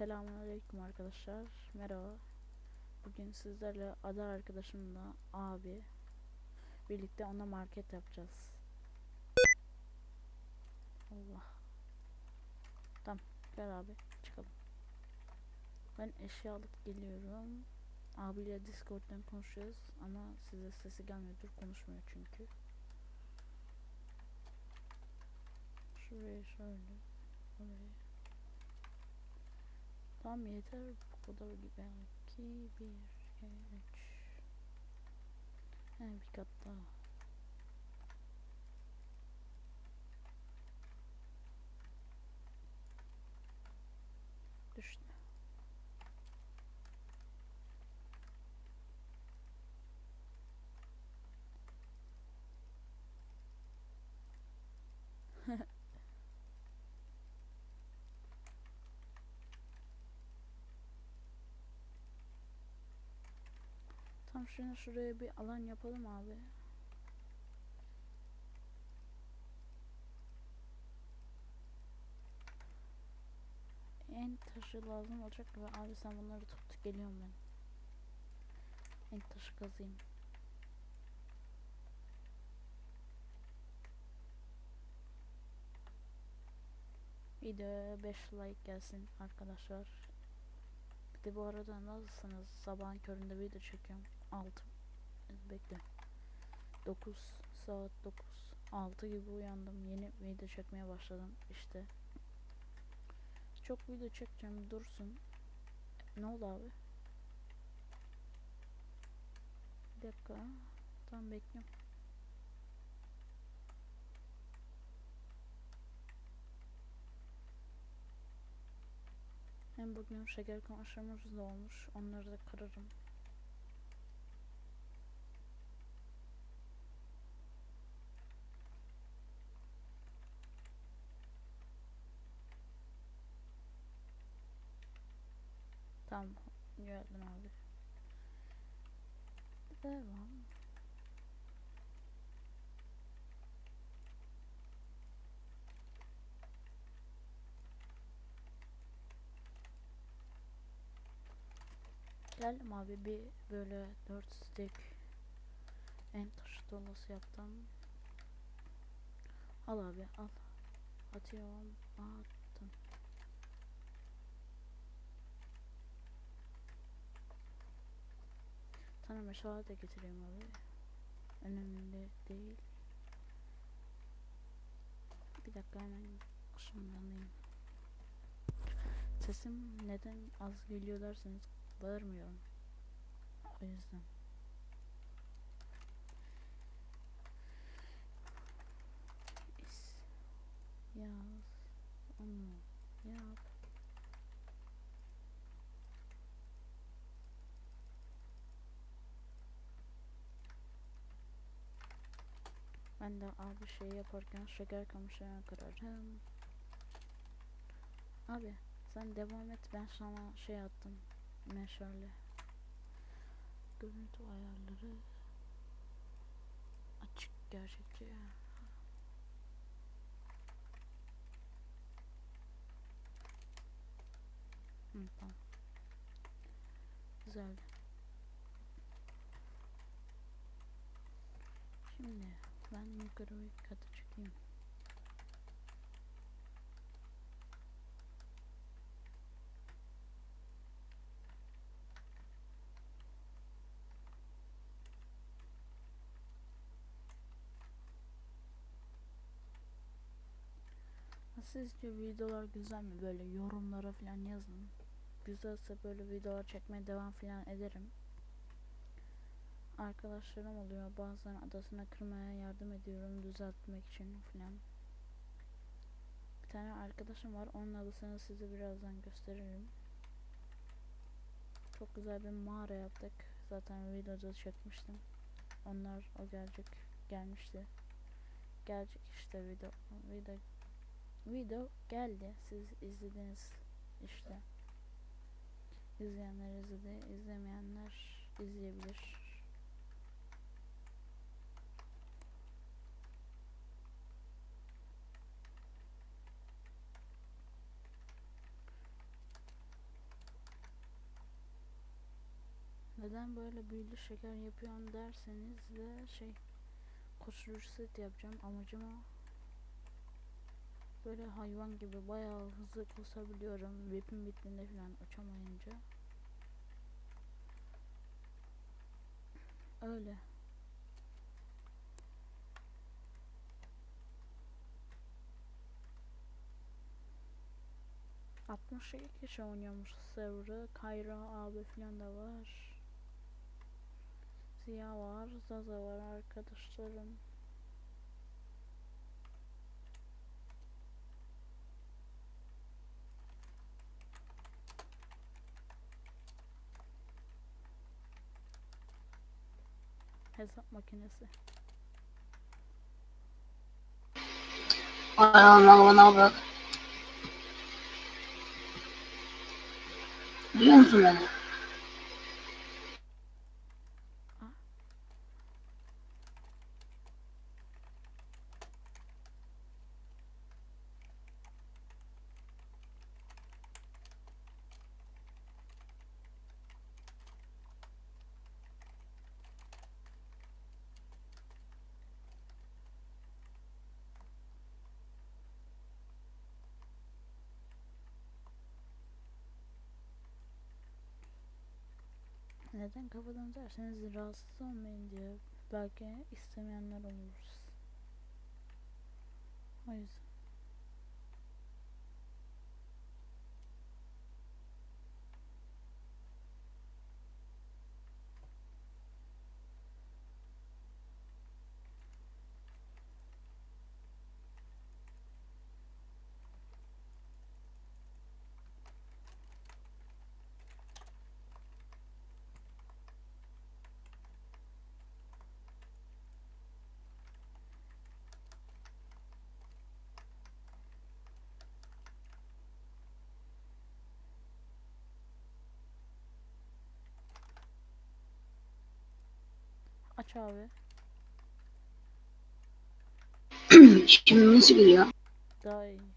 Selamünaleyküm arkadaşlar. Merhaba. Bugün sizlerle ada arkadaşımla abi birlikte ona market yapacağız. Allah. Tamam gel abi çıkalım. Ben eşya alıp geliyorum. Abiyle Discord'dan konuşuyoruz ama size sesi gelmiyordur konuşmuyor çünkü. Şuraya şöyle. Oraya. Tamam yeter bu kadar belki bir iki üç. He bir kat daha. Düştü Tam şuna şuraya bir alan yapalım abi. En taşı lazım olacak ve abi sen bunları tut geliyorum ben. En taşı kazayım. Videoya 5 like gelsin arkadaşlar. Bir de bu arada nasılsınız? Sabahın köründe video çekiyorum. 6 bekle. 9 saat 9 6 gibi uyandım. Yeni video çekmeye başladım işte. Çok video çekeceğim dursun. Ne oldu abi? Bir dakika. Tamam bekliyorum. Hem bugün şeker kamışlarımız da olmuş. Onları da kırarım. Tamam. Geldim abi. Devam. Geldim abi bir böyle 4 stek en taşı dolusu yaptım. Al abi al. Atıyorum. Attım. Sana meşale de getireyim abi. Önemli değil. Bir dakika hemen ışınlanayım. Sesim neden az geliyor derseniz bağırmıyorum. O yüzden. Yaz onu yap. Ben de abi şey yaparken şeker kamışlarına kırarım. Abi sen devam et ben sana şey attım. Meşale. Görüntü ayarları açık gerçekçi. Hı, tamam. Güzel. Şimdi ben yukarı kata çıkayım. Sizce videolar güzel mi? Böyle yorumlara falan yazın. Güzelse böyle videolar çekmeye devam falan ederim. Arkadaşlarım oluyor. Bazen adasına kırmaya yardım ediyorum düzeltmek için falan. Bir tane arkadaşım var. Onun adasını size birazdan gösteririm. Çok güzel bir mağara yaptık. Zaten videoda çekmiştim. Onlar o gelecek gelmişti. Gelecek işte video video video geldi. Siz izlediniz işte. İzleyenler izledi, izlemeyenler izleyebilir. Neden böyle büyülü şeker yapıyorsun derseniz de şey koşucu set yapacağım amacım o. Böyle hayvan gibi bayağı hızlı koşabiliyorum. Whip'im bittiğinde falan uçamayınca. Öyle. Altmış kişi oynuyormuş server'ı. Kayra abi falan da var. Ziya var, Zaza var arkadaşlarım. Hesap makinesi. Allah bana bak. Biliyor musun beni? Neden kafadan derseniz rahatsız olmayın diye. Belki istemeyenler olur. O yüzden. Aç abi. Şimdi nasıl geliyor? Daha iyi.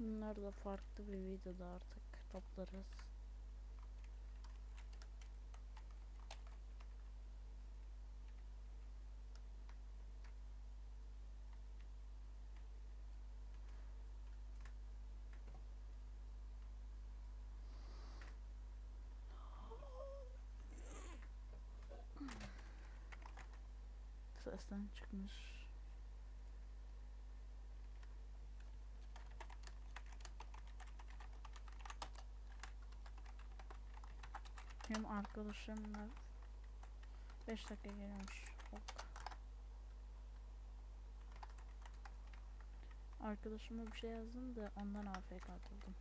Bunlar da farklı bir videoda artık toplarız. Sesten çıkmış. Hem arkadaşımla 5 dakika gelmiş. Ok. Arkadaşıma bir şey yazdım da ondan AFK atıldım.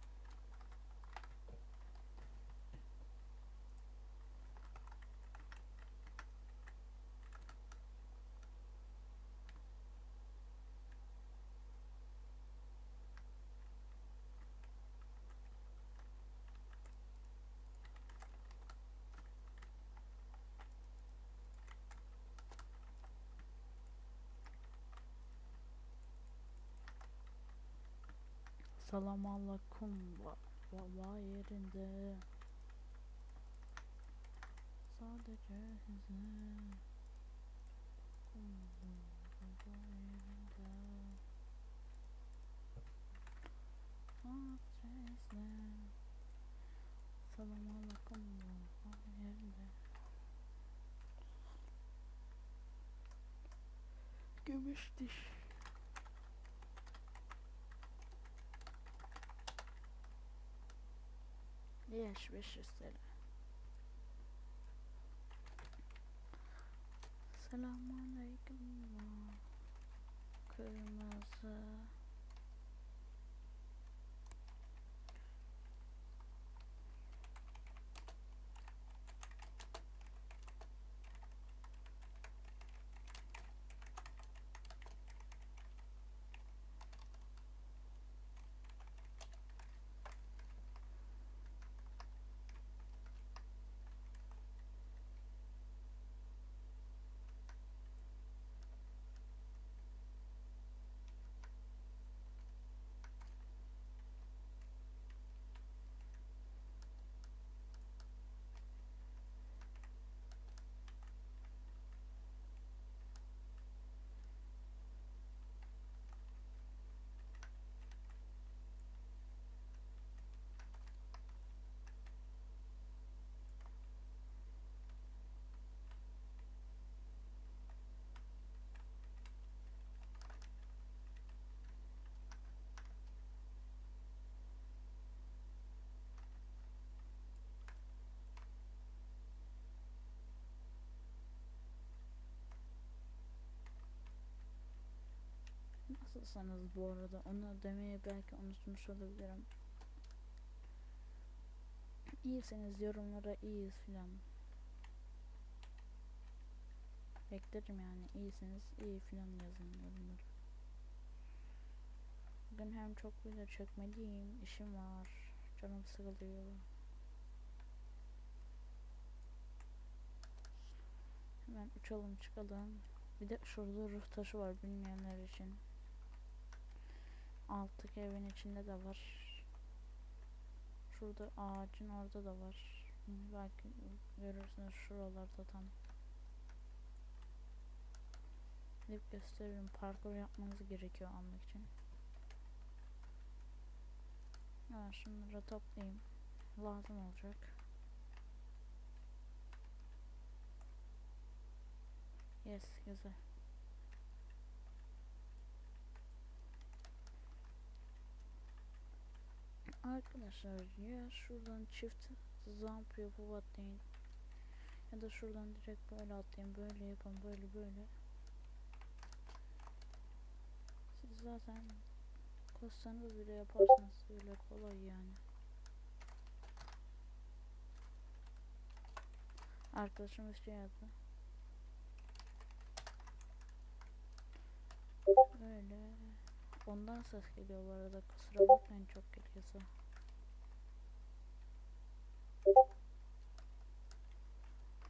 Salam aleyküm. Baba yerinde. Sadece size baba yerinde Adresle Salam aleyküm. Baba yerinde. Gümüş diş Yaş 500 TL. Selamünaleyküm. Kırmızı. Nasılsınız bu arada? Onu demeyi belki unutmuş olabilirim. İyisiniz yorumlara iyiyiz filan. Beklerim yani iyisiniz iyi filan yazın yorumlara. Bugün hem çok video çekmeliyim, işim var, canım sıkılıyor. Hemen uçalım çıkalım. Bir de şurada ruh taşı var bilmeyenler için. Alttaki evin içinde de var. Şurada ağacın orada da var. Hı, Belki görürsünüz şuralarda tam. Gidip gösteririm. Parkur yapmanız gerekiyor almak için. Ha, şunları toplayayım. Lazım olacak. Yes, güzel. Arkadaşlar ya şuradan çift jump yapıp atlayın ya da şuradan direkt böyle atlayın böyle yapın böyle böyle. Siz zaten koşsanız bile yaparsınız. Böyle kolay yani. Arkadaşımız şey yazdı böyle ondan ses geliyor bu arada kusura bakmayın çok geliyorsa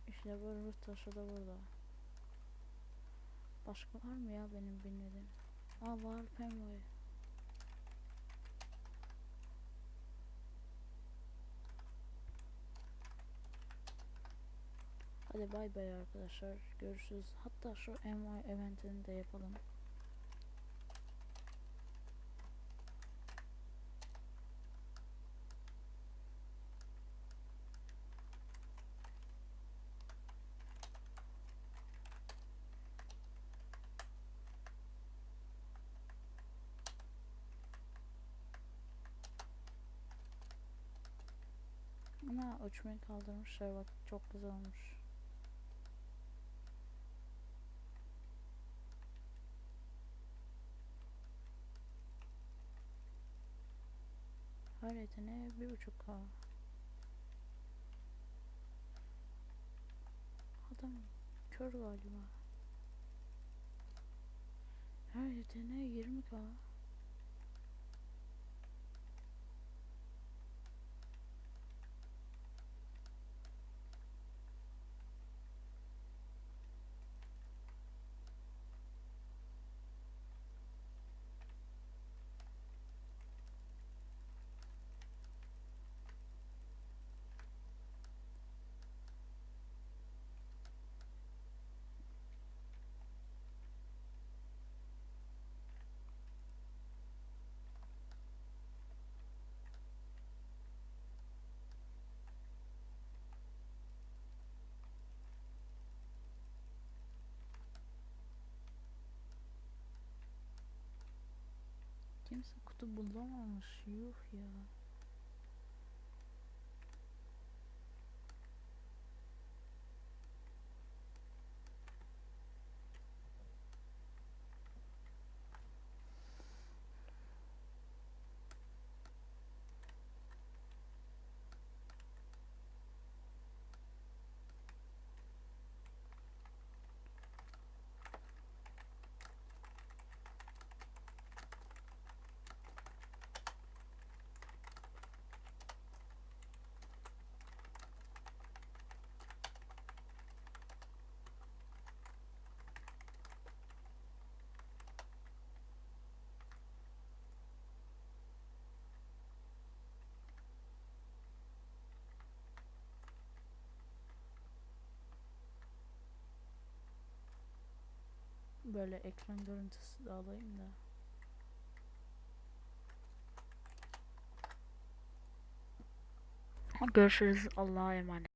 İşte bu ruh taşı da burada. Başka var mı ya benim bilmediğim? Aa var penguin. Hadi bay bay arkadaşlar. Görüşürüz. Hatta şu MY eventini de yapalım. Ama uçmayı kaldırmışlar bak çok güzel olmuş. Yeteneğe bir buçuk K. Adam kör galiba. Her yeteneğe 20 Kimse kutu bulamamış. Yuh ya. Böyle ekran görüntüsü de alayım da. Görüşürüz. Allah'a emanet.